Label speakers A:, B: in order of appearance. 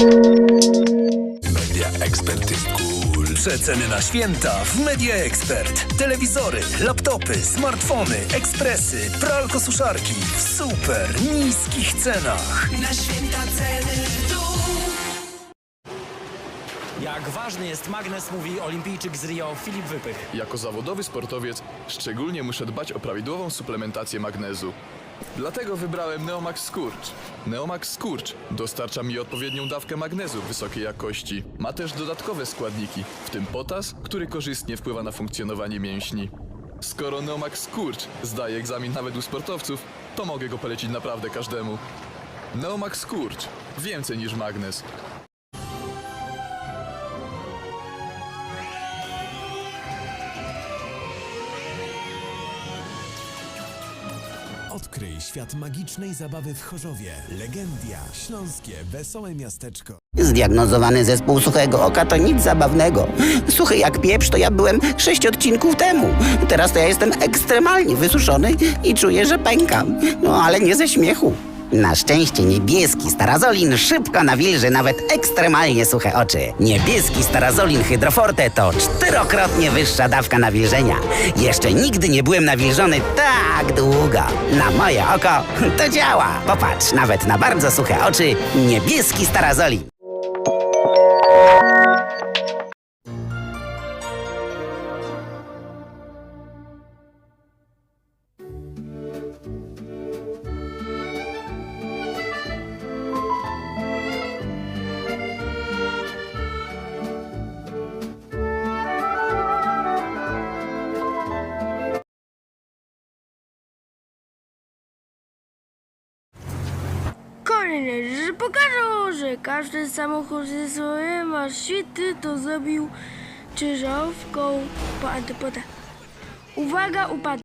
A: Media Expert jest cool.
B: Przeceny na święta w Media Expert. Telewizory, laptopy, smartfony, ekspresy, pralko-suszarki w super niskich cenach.
C: Na święta ceny.
D: Jak ważny jest magnes, mówi olimpijczyk z Rio Filip Wypych.
E: Jako zawodowy sportowiec szczególnie muszę dbać o prawidłową suplementację magnezu. Dlatego wybrałem Neomax Skurcz. Neomax Skurcz dostarcza mi odpowiednią dawkę magnezu wysokiej jakości. Ma też dodatkowe składniki, w tym potas, który korzystnie wpływa na funkcjonowanie mięśni. Skoro Neomax Skurcz zdaje egzamin nawet u sportowców, to mogę go polecić naprawdę każdemu. Neomax Skurcz. Więcej niż magnes.
F: Odkryj świat magicznej zabawy w Chorzowie. Legendia, śląskie, wesołe miasteczko.
G: Zdiagnozowany zespół suchego oka to nic zabawnego. Suchy jak pieprz to ja byłem sześć odcinków temu. Teraz to ja jestem ekstremalnie wysuszony i czuję, że pękam. No ale nie ze śmiechu. Na szczęście niebieski starazolin szybko nawilży nawet ekstremalnie suche oczy. Niebieski starazolin hydroforte to czterokrotnie wyższa dawka nawilżenia. Jeszcze nigdy nie byłem nawilżony tak długo. Na moje oko to działa. Popatrz, nawet na bardzo suche oczy niebieski starazolin.
H: Kolejny pokażą, że każdy samochód ze swoje ma świty, to zrobił czyżowką po antypodach. Uwaga, upadł.